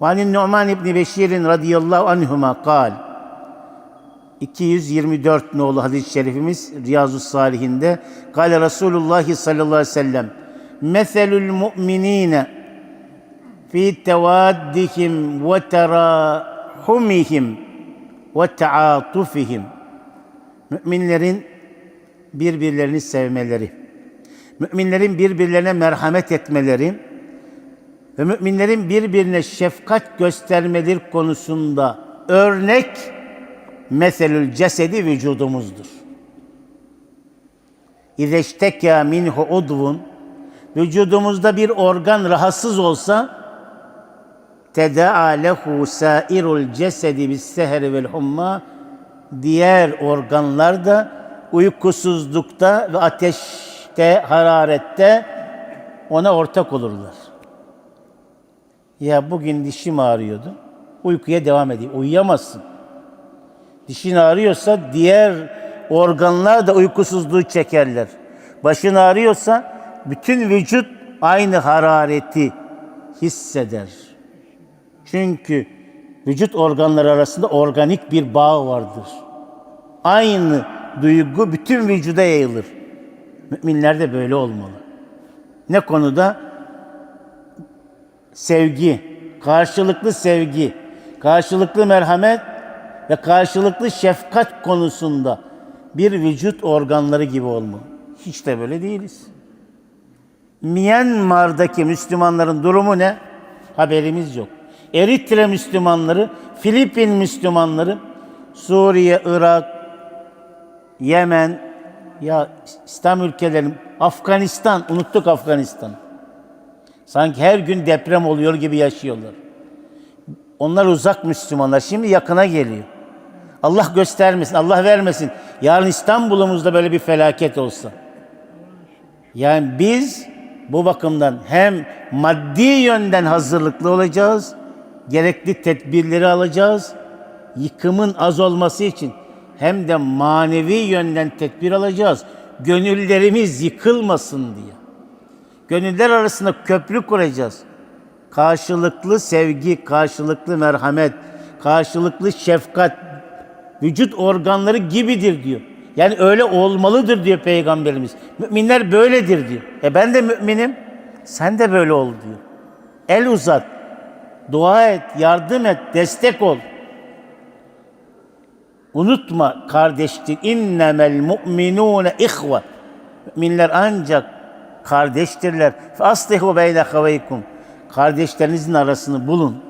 وعن النعمان بن بشير رضي الله عنهما قال 224 nolu hadis-i şerifimiz Riyazu Salihinde Kale Resulullah sallallahu aleyhi ve sellem Meselül mu'minine fi tevaddihim ve terahumihim ve taatufihim Müminlerin birbirlerini sevmeleri, müminlerin birbirlerine merhamet etmeleri ve müminlerin birbirine şefkat göstermeleri konusunda örnek meselül cesedi vücudumuzdur. İzeşteka minhu udvun vücudumuzda bir organ rahatsız olsa tedaa lehu sairul cesedi bis sehri vel humma diğer organlar da uykusuzlukta ve ateşte, hararette ona ortak olurlar. Ya bugün dişim ağrıyordu. Uykuya devam edeyim. Uyuyamazsın. Dişin ağrıyorsa diğer organlar da uykusuzluğu çekerler. Başın ağrıyorsa bütün vücut aynı harareti hisseder. Çünkü vücut organları arasında organik bir bağ vardır. Aynı duygu bütün vücuda yayılır. Müminler de böyle olmalı. Ne konuda? Sevgi, karşılıklı sevgi, karşılıklı merhamet ve karşılıklı şefkat konusunda bir vücut organları gibi olmalı. Hiç de böyle değiliz. Myanmar'daki Müslümanların durumu ne? Haberimiz yok. Eritre Müslümanları, Filipin Müslümanları, Suriye, Irak, Yemen, ya İslam ülkeleri, Afganistan, unuttuk Afganistan. Sanki her gün deprem oluyor gibi yaşıyorlar. Onlar uzak Müslümanlar. Şimdi yakına geliyor. Allah göstermesin, Allah vermesin. Yarın İstanbul'umuzda böyle bir felaket olsa. Yani biz bu bakımdan hem maddi yönden hazırlıklı olacağız, gerekli tedbirleri alacağız, yıkımın az olması için hem de manevi yönden tedbir alacağız. Gönüllerimiz yıkılmasın diye. Gönüller arasında köprü kuracağız. Karşılıklı sevgi, karşılıklı merhamet, karşılıklı şefkat vücut organları gibidir diyor. Yani öyle olmalıdır diyor Peygamberimiz. Müminler böyledir diyor. E ben de müminim. Sen de böyle ol diyor. El uzat. Dua et, yardım et, destek ol. Unutma kardeştir. İnnemel mu'minune ihve. Müminler ancak kardeştirler. Aslihu beyne haveykum. Kardeşlerinizin arasını bulun.